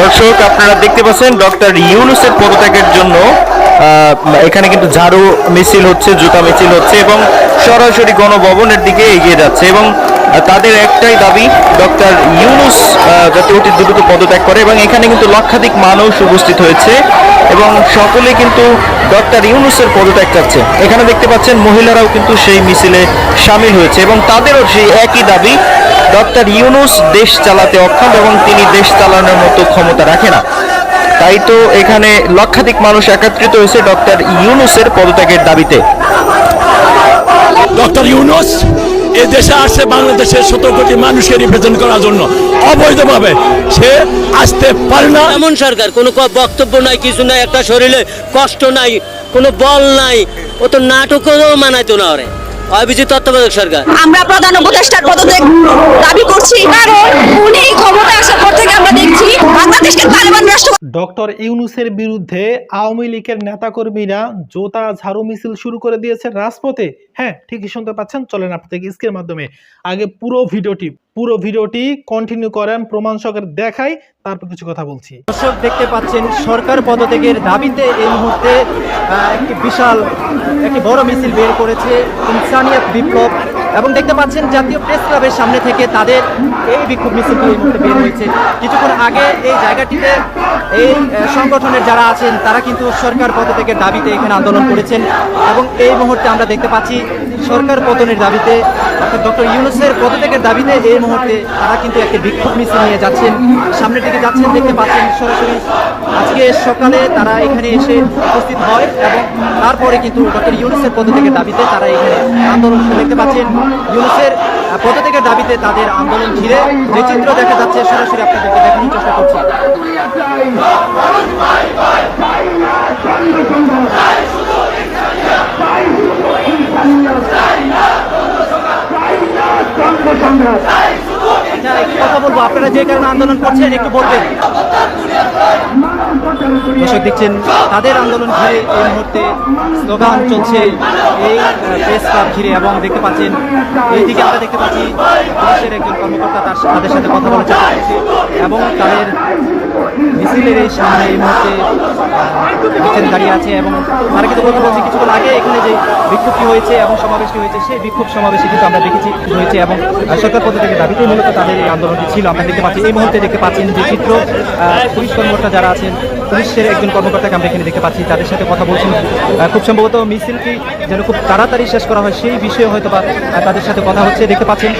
দর্শক, আপনারা দেখতে পাচ্ছেন ডক্টর ইউনুসের পদত্যাগের জন্য এখানে কিন্তু ঝাড়ু মিছিল হচ্ছে, জুতা মিছিল হচ্ছে এবং সরাসরি গণভবনের দিকে এগিয়ে যাচ্ছে এবং তাদের একটাই দাবি, ডক্টর ইউনুস যাতে অতি দ্রুত পদত্যাগ করে এবং এখানে কিন্তু লক্ষাধিক মানুষ উপস্থিত হয়েছে এবং সকলে কিন্তু ডক্টর ইউনুসের পদত্যাগ চাচ্ছে। এখানে দেখতে পাচ্ছেন মহিলারাও কিন্তু সেই মিছিলে সামিল হয়েছে এবং তাদেরও সেই একই দাবি ডক্টর ইউনুস দেশ চালাতে অক্ষম এবং তিনি দেশ চালানোর মতো ক্ষমতা রাখে না। তাই তো এখানে লক্ষাধিক মানুষ একত্রিত হয়েছে ডক্টর ইউনুসের পদত্যাগের দাবিতে। ডক্টর ইউনুস এ দেশে আসছে বাংলাদেশের সতেরো কোটি মানুষকে রিপ্রেজেন্ট করার জন্য। অবৈধভাবে সে আসতে পারে না। এমন সরকার কোনো বক্তব্য নাই কিছু নাই একটা শরীরে কষ্ট নাই কোনো বল নাই ও তো নাটকও মানাইতো না ওরে। অভিজিৎ তত্ত্বাবধায়ক সরকার? আমরা প্রধান উপদেষ্টার পদত্যাগ দাবি করছি। কারণ উনি ক্ষমতা আসার পর থেকে আমরা দেখছি বাংলাদেশকে তালেবান রাষ্ট্র ডক্টর ইউনুসের বিরুদ্ধে আওয়ামী লীগের নেতাকর্মীরা জোতা ঝাড়ু মিছিল শুরু করে দিয়েছে রাজপথে। হ্যাঁ ঠিকই শুনতে পাচ্ছেন। চলেন আপনাদের স্কের মাধ্যমে। আগে পুরো ভিডিওটি পুরো ভিডিওটি কন্টিনিউ করেন, প্রমাণ সহকারে দেখাই, তারপর কিছু কথা বলছি। দর্শক, দেখতে পাচ্ছেন, সরকার পদত্যাগের দাবিতে এই মুহূর্তে একটি বিশাল, একটি বড় মিছিল বের করেছে ইনসানিয়াত বিপ্লব। এবং দেখতে পাচ্ছেন, জাতীয় প্রেস ক্লাবের সামনে থেকে তাদের এই বিক্ষোভ মিছিলটি এই মুহূর্তে বের হয়েছে। কিছুক্ষণ আগে এই জায়গাটিতে এই সংগঠনের যারা আছেন, তারা কিন্তু সরকার পদত্যাগের দাবিতে এখানে আন্দোলন করেছেন। এবং এই মুহূর্তে আমরা দেখতে পাচ্ছি সরকার পতনের দাবিতে, অর্থাৎ ডক্টর ইউনুসের পদত্যাগের দাবিতে এই মুহূর্তে তারা কিন্তু একটি বিক্ষোভ মিছিল নিয়ে যাচ্ছেন। সামনের দিকে যাচ্ছেন, দেখতে পাচ্ছেন সরাসরি আজকে সকালে তারা এখানে এসে উপস্থিত হয় এবং তারপরে কিন্তু ডক্টর ইউনুসের পদত্যাগের দাবিতে তারা এখানে আন্দোলন দেখতে পাচ্ছেন। ইউনুসের পদত্যাগের দাবিতে তাদের আন্দোলন ঘিরে যে চিত্র দেখা যাচ্ছে, সরাসরি আপনাদেরকে দেখানোর চেষ্টা করছি। কথা বলব। আপনারা যে কারণে আন্দোলন করছেন, একটু বলবেন। দর্শক দেখছেন, তাদের আন্দোলন ঘিরে এই মুহূর্তে স্লোগান চলছে এই প্রেস ক্লাব ঘিরে এবং দেখতে পাচ্ছেন, এইদিকে আমরা দেখতে পাচ্ছি পুলিশের একজন কর্মকর্তা তার তাদের সাথে কথা বলার চেষ্টা করছে এবং তাদের মিছিলের এই সামনে এই মুহূর্তে দাঁড়িয়ে আছে এবং তারা কিন্তু কথা বলছে কিছুক্ষণ আগে এখানে যে বিক্ষোভটি হয়েছে এবং সমাবেশটি হয়েছে সেই বিক্ষোভ সমাবেশে কিন্তু আমরা দেখেছি হয়েছে এবং সরকার পদ থেকে দাবিতে মূলত তাদের এই আন্দোলনটি ছিল। আমরা দেখতে পাচ্ছি এই মুহূর্তে দেখতে পাচ্ছেন যে চিত্র পুলিশ কর্মকর্তা যারা আছেন পুলিশের একজন কর্মকর্তাকে আমরা এখানে দেখতে পাচ্ছি তাদের সাথে কথা বলছেন। আহ, খুব সম্ভবত মিছিলটি যেন খুব তাড়াতাড়ি শেষ করা হয় সেই বিষয়ে হয়তো বা তাদের সাথে কথা হচ্ছে দেখতে পাচ্ছেন।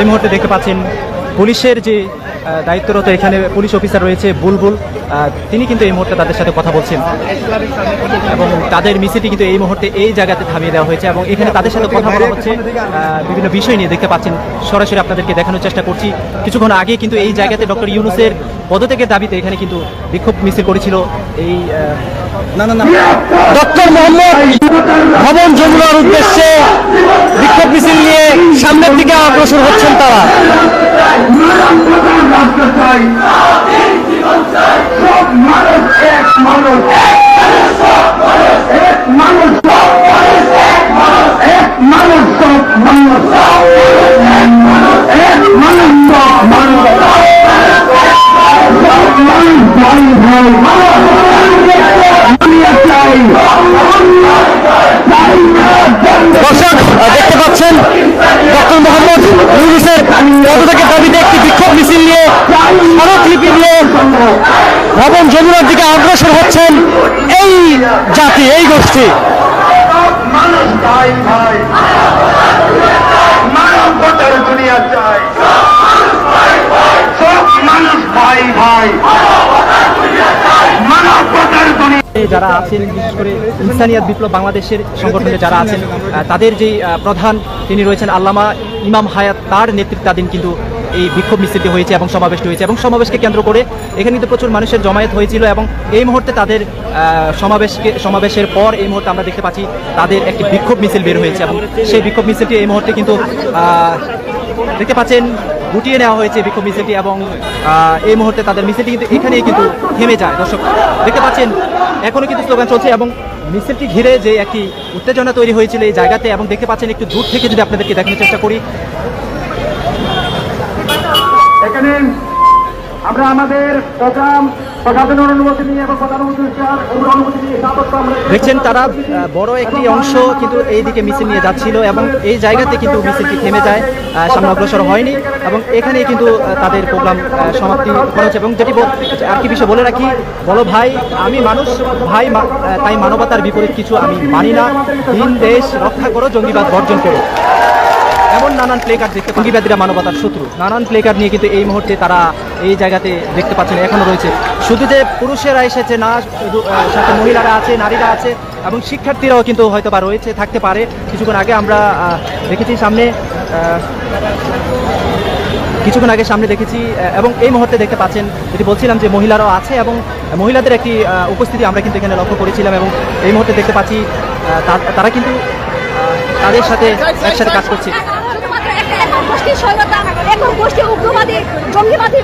এই মুহূর্তে দেখতে পাচ্ছেন পুলিশের যে দায়িত্বরত এখানে পুলিশ অফিসার রয়েছে বুলবুল তিনি কিন্তু এই মুহূর্তে তাদের সাথে কথা বলছেন। এবং তাদের মিছিলটি কিন্তু এই মুহূর্তে এই জায়গাতে থামিয়ে দেওয়া হয়েছে এবং এখানে তাদের সাথে কথা বলা হচ্ছে বিভিন্ন বিষয় নিয়ে দেখতে পাচ্ছেন। সরাসরি আপনাদেরকে দেখানোর চেষ্টা করছি। কিছুক্ষণ আগে কিন্তু এই জায়গাতে ডক্টর ইউনুসের পদত্যাগের দাবিতে এখানে কিন্তু বিক্ষোভ মিছিল করেছিল। এই ডক্টর মোহাম্মদ ভবন যমুনার উদ্দেশ্যে বিক্ষোভ মিছিল নিয়ে সামনের দিকে অগ্রসর হচ্ছেন তারা। দর্শক পদত্যাগের দাবিতে একটি বিক্ষোভ মিছিল নিয়ে, স্মারকলিপি নিয়ে ভবন যমুনার দিকে অগ্রসর হচ্ছেন এই জাতি, এই গোষ্ঠী। মানুষ ভাই ভাই চাই মানুষ ভাই ভাই। যারা আছেন, বিশেষ করে ইনসানিয়াত বিপ্লব বাংলাদেশের সংগঠনে যারা আছেন তাদের যে প্রধান তিনি রয়েছেন আল্লামা ইমাম হায়াত, তার নেতৃত্বাধীন কিন্তু এই বিক্ষোভ মিছিলটি হয়েছে এবং সমাবেশটি হয়েছে এবং সমাবেশকে কেন্দ্র করে এখানে কিন্তু প্রচুর মানুষের জমায়েত হয়েছিল এবং এই মুহূর্তে তাদের সমাবেশকে, সমাবেশের পর এই মুহূর্তে আমরা দেখতে পাচ্ছি তাদের একটি বিক্ষোভ মিছিল বের হয়েছে এবং সেই বিক্ষোভ মিছিলটি এই মুহূর্তে কিন্তু দেখতে পাচ্ছেন গুটিয়ে নেওয়া হয়েছে বিক্ষোভ মিছিলটি এবং এই মুহূর্তে তাদের মিছিলটি কিন্তু এখানেই কিন্তু থেমে যায়। দর্শক, দেখতে পাচ্ছেন, এখনও কিন্তু স্লোগান চলছে এবং মিছিলটি ঘিরে যে একটি উত্তেজনা তৈরি হয়েছিল এই জায়গাতে এবং দেখতে পাচ্ছেন, একটু দূর থেকে যদি আপনাদেরকে দেখানোর চেষ্টা করি। এখানে আমরা আমাদের প্রোগ্রাম দেখছেন তারা বড় একটি অংশ কিন্তু এই দিকে মিছিল নিয়ে যাচ্ছিল এবং এই জায়গাতে কিন্তু মিছিলটি থেমে যায় সামনে অগ্রসর হয়নি এবং এখানেই কিন্তু তাদের প্রোগ্রাম সমাপ্তি করা হচ্ছে এবং যেটি আর কি বিষয় বলে রাখি বলো ভাই আমি মানুষ ভাই তাই মানবতার বিপরীত কিছু আমি মানি না। দিন দেশ রক্ষা করো জঙ্গিবাদ বর্জন করো। এমন নানান প্লে কার্ড দেখতে জঙ্গিবাদীরা মানবতার শত্রু। নানান প্লে কার্ড নিয়ে কিন্তু এই মুহূর্তে তারা এই জায়গাতে দেখতে পাচ্ছেন, এখনও রয়েছে। শুধু যে পুরুষেরা এসেছে না সাথে মহিলারা আছে, নারীরা আছে, এবং শিক্ষার্থীরাও কিন্তু হয়তো বা রয়েছে, থাকতে পারে। কিছুক্ষণ আগে আমরা দেখেছি সামনে কিছুক্ষণ আগে সামনে দেখেছি এবং এই মুহূর্তে দেখতে পাচ্ছেন, যেটি বলছিলাম যে মহিলারাও আছে এবং মহিলাদের একটি উপস্থিতি আমরা কিন্তু এখানে লক্ষ্য করেছিলাম এবং এই মুহূর্তে দেখতে পাচ্ছি তারা কিন্তু তাদের সাথে একসাথে কাজ করছে। গোষ্ঠীর সহায়তা একক গোষ্ঠী উগ্রবাদী, জঙ্গিবাদী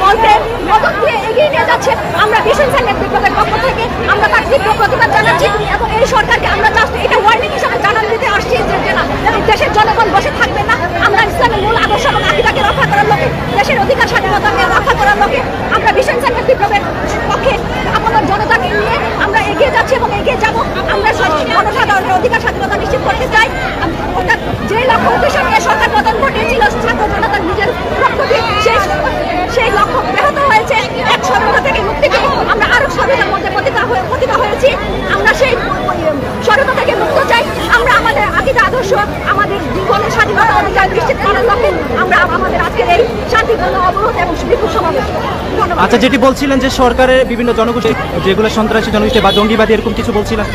বলতে মদত দিয়ে এগিয়ে নিয়ে যাচ্ছে। আমরা সাইনের বিপ্লবের পক্ষ থেকে আমরা তার তীব্র প্রতিবাদ জানাচ্ছি এবং এই সরকারকে আমরা জাস্ট এটা ওয়ার্নিং হিসাবে জানান দিতে আসছি যে যে না এই দেশের জনগণ বসে থাকবে না আমরা ইসলামের মূল আদর্শ এবং আকিদাকে রক্ষা করার লোকে দেশের অধিকার স্বাধীনতাকে রক্ষা করার লোকে আমরা ভীষণ সাইনের বিপ্লবের পক্ষে আপনার জনতাকে নিয়ে আমরা এগিয়ে যাচ্ছি এবং এগিয়ে যাব আমরা সব- জনসাধারণের অধিকার স্বাধীনতা নিশ্চিত করতে চাই আম- অর্থাৎ যে লক্ষ্য উদ্দেশ্য নিয়ে সরকার পতন ঘটিয়েছিল ছাত্র জনতার নিজের রক্তকে সেই সেই লক্ষ্য ব্যাহত হয়েছে এক স্বরতা থেকে মুক্তি পেয়ে আমরা আরও স্বরতার মধ্যে পতিত হয়ে পতিত হয়েছি আমরা সেই স্বরতা থেকে মুক্ত চাই আমরা আমাদের আকিদা আদর্শ আমাদের জীবনের স্বাধীনতা অধিকার নিশ্চিত করার লক্ষ্যে আমরা আমাদের আজকের এই শান্তিপূর্ণ অবরোধ এবং বিক্ষোভ সমাবেশ ধন্যবাদ আচ্ছা যেটি বলছিলেন যে সরকারের বিভিন্ন জনগোষ্ঠী যেগুলো সন্ত্রাসী জনগোষ্ঠী বা জঙ্গিবাদী এরকম কিছু বলছিলেন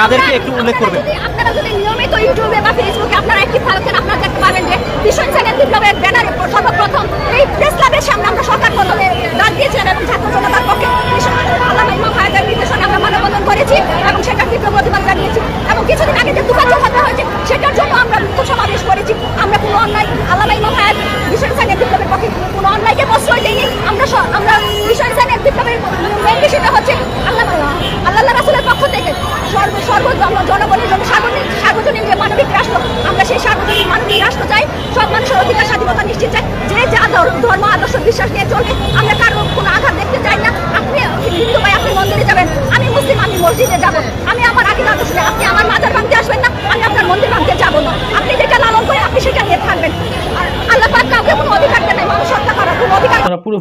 তাদেরকে একটু উল্লেখ করবেন। আপনারা যদি নিয়মিত ইউটিউবে বা ফেসবুকে আপনারা একটি থাকেন আপনারা দেখতে পাবেন যে ভীষণ সেকেন্ড বিপ্লবের ব্যানারে সর্বপ্রথম এই প্রেস ক্লাবের সামনে আমরা সরকার পতনের ডাক দিয়েছিলাম এবং ছাত্র জনতার পক্ষে আল্লাহ ইমাম হায়দার নির্দেশনে আমরা মানববন্ধন করেছি এবং সেটার তীব্র প্রতিবাদ জানিয়েছি। এবং কিছুদিন আগে যে হয়েছে সেটার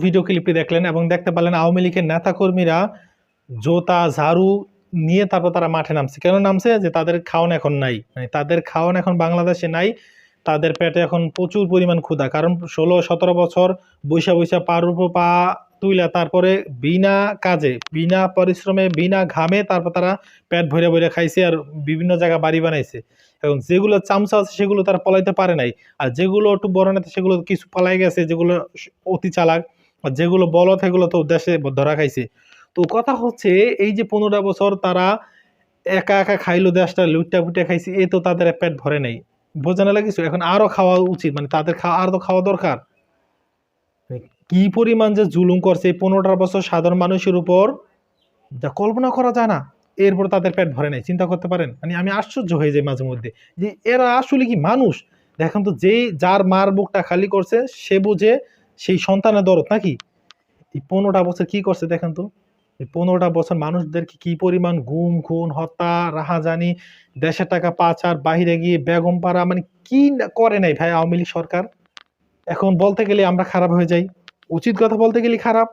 ভিডিও ক্লিপটি দেখলেন এবং দেখতে পারলেন আওয়ামী লীগের নেতাকর্মীরা জোতা, ঝাড়ু নিয়ে তারপর তারা মাঠে নামছে। কেন নামছে? যে তাদের খাওয়ান এখন নাই। মানে তাদের খাওয়ান এখন বাংলাদেশে নাই। তাদের পেটে এখন প্রচুর পরিমাণ ক্ষুধা। কারণ ষোলো, সতেরো বছর বৈশা বৈশা পার পা তুইলা তারপরে বিনা কাজে, বিনা পরিশ্রমে, বিনা ঘামে তারপর তারা পেট ভরে ভরে খাইছে আর বিভিন্ন জায়গা বাড়ি বানাইছে। এবং যেগুলো চামচা আছে সেগুলো তারা পলাইতে পারে নাই। আর যেগুলো একটু বড় নেতা, সেগুলো কিছু পালাই গেছে, যেগুলো অতি চালাক যেগুলো বলদ সেগুলো তো দেশে ধরা খাইছে। তো কথা হচ্ছে এই যে পনেরো বছর তারা একা একা খাইলো দেশটা লুটটা ফুটে খাইছে এ তো তাদের পেট ভরে নাই। বোঝানো লাগিস এখন আরও খাওয়া উচিত মানে তাদের খাওয়া আর তো খাওয়া দরকার। কি পরিমাণ যে জুলুম করছে এই পনেরোটা বছর সাধারণ মানুষের উপর যা কল্পনা করা যায় না এরপর তাদের পেট ভরে নাই। চিন্তা করতে পারেন মানে আমি আশ্চর্য হয়ে যাই মাঝে মধ্যে যে এরা আসলে কি মানুষ? দেখেন তো যেই যার মার বুকটা খালি করছে সে বুঝে সেই সন্তানের দরদ নাকি? এই পনেরোটা বছর কি করছে দেখেন তো? এই পনেরোটা বছর মানুষদেরকে কি পরিমাণ গুম, খুন, হত্যা, রাহাজানি, দেশের টাকা পাচার, বাহিরে গিয়ে বেগম পাড়া মানে কি করে নাই ভাই আওয়ামী লীগ সরকার? এখন বলতে গেলে আমরা খারাপ হয়ে যাই। উচিত কথা বলতে গেলে খারাপ।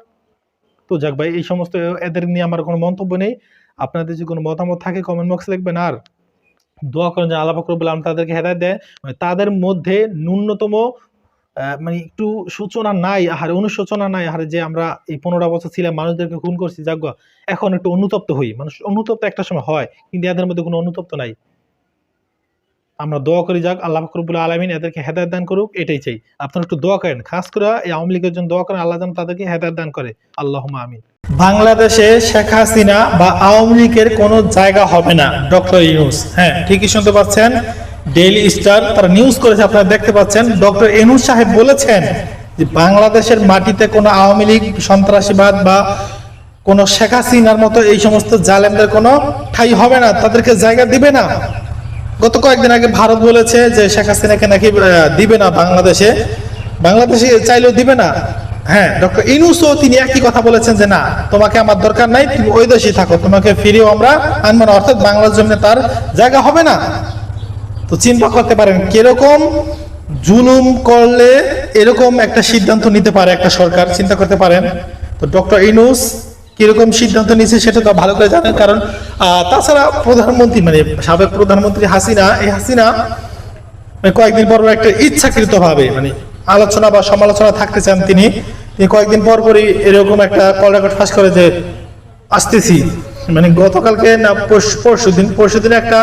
তো যাক ভাই, এই সমস্ত এদের নিয়ে আমার কোনো মন্তব্য নেই। আপনাদের যদি কোনো মতামত থাকে কমেন্ট বক্সে লিখবেন। আর দোয়া করেন যে আল্লাহ ফকরবুল আলম তাদেরকে হেদায়ত দেয়। মানে তাদের মধ্যে ন্যূনতম মানে একটু সূচনা নাই, আহারে অনুশোচনা নাই, আহারে যে আমরা এই পনেরো বছর ছিলাম, মানুষদেরকে খুন করছি, যাক এখন একটু অনুতপ্ত হই। মানুষ অনুতপ্ত একটা সময় হয়, কিন্তু এদের মধ্যে কোনো অনুতপ্ত নাই। আমরা দোয়া করি, যাক আল্লাহ ফকরবুল আলমিন এদেরকে হেদায়ত দান করুক, এটাই চাই। আপনারা একটু দোয়া করেন, খাস করে এই আওয়ামী লীগের জন্য দোয়া করেন, আল্লাহ যেন তাদেরকে হেদায়ত দান করে। আল্লাহ আমিন। বাংলাদেশে শেখ হাসিনা বা আওয়ামী লীগের কোনো জায়গা হবে না, ডক্টর ইউনুস। হ্যাঁ ঠিকই শুনতে পাচ্ছেন? ডেইলি স্টার তারা নিউজ করেছে, আপনারা দেখতে পাচ্ছেন। ডক্টর এনুস সাহেব বলেছেন যে বাংলাদেশের মাটিতে কোনো আওয়ামী লীগ, সন্ত্রাসীবাদ বা কোন শেখ হাসিনার মতো এই সমস্ত জালেমদের কোনো ঠাই হবে না, তাদেরকে জায়গা দিবে না। গত কয়েকদিন আগে ভারত বলেছে যে শেখ হাসিনাকে নাকি দিবে না বাংলাদেশে। বাংলাদেশে চাইলেও দিবে না। হ্যাঁ ডক্টর ইনুসও তিনি একই কথা বলেছেন যে না, তোমাকে আমার দরকার নাই, তুমি ওই দেশেই থাকো, তোমাকে ফিরেও আমরা আনব না। অর্থাৎ বাংলার জন্য তার জায়গা হবে না। তো চিন্তা করতে পারেন, কীরকম জুলুম করলে এরকম একটা সিদ্ধান্ত নিতে পারে একটা সরকার? চিন্তা করতে পারেন। তো ডক্টর ইনুস কীরকম সিদ্ধান্ত নিয়েছে সেটা তো ভালো করে জানেন, কারণ তাছাড়া প্রধানমন্ত্রী মানে সাবেক প্রধানমন্ত্রী হাসিনা, এই হাসিনা কয়েকদিন পর পর একটা ইচ্ছাকৃত ভাবে মানে আলোচনা বা সমালোচনা থাকতে চান তিনি। তিনি কয়েকদিন পর পরই এরকম একটা কল রেকর্ড ফাঁস করে যে, আসতেছি। মানে গতকালকে না, পরশু দিন পরশু দিন একটা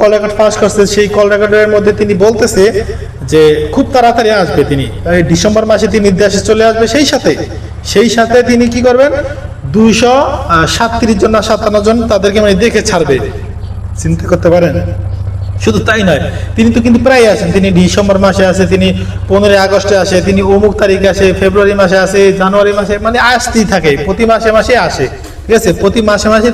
কল রেকর্ড ফাঁস করছে। সেই কল রেকর্ডের মধ্যে তিনি বলতেছে যে খুব তাড়াতাড়ি আসবে তিনি। ডিসেম্বর মাসে তিনি দেশে চলে আসবে সেই সাথে। সেই সাথে তিনি কি করবেন? দুইশো সাতত্রিশ জন না সাতান্ন জন তাদেরকে মানে দেখে ছাড়বে। চিন্তা করতে পারেন। শুধু তাই নয়, তিনি তো কিন্তু প্রায় আসেন। তিনি ডিসেম্বর মাসে আসে, তিনি পনেরোই আগস্টে আসে, তিনি অমুক তারিখে আসে, ফেব্রুয়ারি মাসে আসে, জানুয়ারি মাসে মানে আসতেই থাকে। প্রতি মাসে মাসে আসে। ঠিক আছে? প্রতি মাসে মাসে